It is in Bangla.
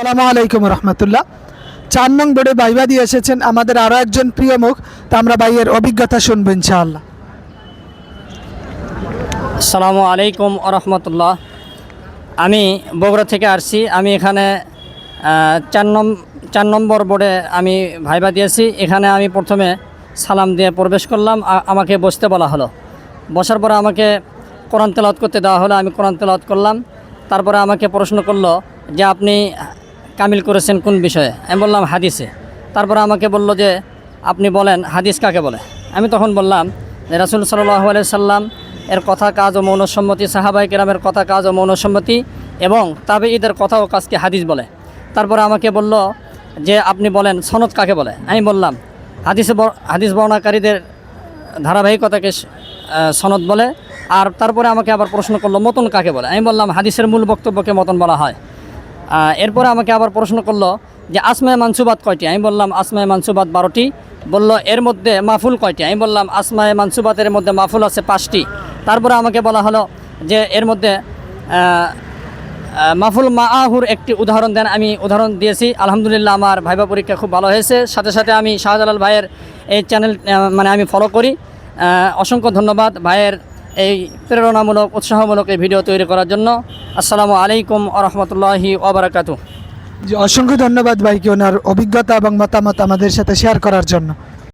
সালামু আলাইকুম রহমতুল্লাহ। চার নং বোর্ডে বাইবা দিয়ে এসেছেন আমাদের আরও একজন প্রিয় মুখ, তা আমরা ভাইয়ের অভিজ্ঞতা শুনব ইনশাআল্লাহ। আসসালামু আলাইকুম রহমতুল্লাহ। আমি বগুড়া থেকে আসছি, আমি এখানে চার নম চার নম্বর বোর্ডে আমি ভাইবা দিয়েছি এখানে আমি প্রথমে সালাম দিয়ে প্রবেশ করলাম আমাকে বসতে বলা হলো। বসার পরে আমাকে কোরআন তেলাওয়াত করতে দেওয়া হলো, আমি কোরআন তেলাওয়াত করলাম। তারপরে আমাকে প্রশ্ন করল যে আপনি কামিল করেছেন কোন বিষয়ে? আমি বললাম হাদিসে। তারপরে আমাকে বলল যে, আপনি বলেন, হাদিস কাকে বলে? আমি তখন বললাম যে, রাসুল সাল্লাহ সাল্লাম এর কথা কাজ ও মৌনসম্মতি সাহাবাই কেরামের কথা কাজ ও মৌনসম্মতি এবং তবে ঈদের কথা ও কাজকে হাদিস বলে। তারপরে আমাকে বলল যে, আপনি বলেন, সনদ কাকে বলে? আমি বললাম, হাদিসে হাদিস বর্ণাকারীদের ধারাবাহিকতাকে সনদ বলে। আর তারপরে আমাকে আবার প্রশ্ন করল, মতন কাকে বলে? আমি বললাম, হাদিসের মূল বক্তব্যকে মতন বলা হয়। এরপরে আমাকে আবার প্রশ্ন করল যে আসমায় মানসুবাদ কয়টি? আমি বললাম আসমায় মানসুবাদ বারোটি। বলল, এর মধ্যে মাহফুল কয়টি? আমি বললাম আসমায় মানসুবাতের মধ্যে মাহফুল আছে পাঁচটি। তারপরে আমাকে বলা হলো যে এর মধ্যে মাহফুল মাআহুর একটি উদাহরণ দেন। আমি উদাহরণ দিয়েছি। আলহামদুলিল্লাহ, আমার ভাইবা পরীক্ষা খুব ভালো হয়েছে। সাথে সাথে আমি শাহজালাল ভাইয়ের এই চ্যানেল মানে আমি ফলো করি। অসংখ্য ধন্যবাদ। ভাইয়ের এই প্রেরণামূলক, উৎসাহমূলক এই ভিডিও তৈরি করার জন্য আসসালামু আলাইকুম আরহামতুল্লাহি রহমতুল্লাহি ওবরাকাতু অসংখ্য ধন্যবাদ ভাইকে ওনার অভিজ্ঞতা এবং মতামত আমাদের সাথে শেয়ার করার জন্য।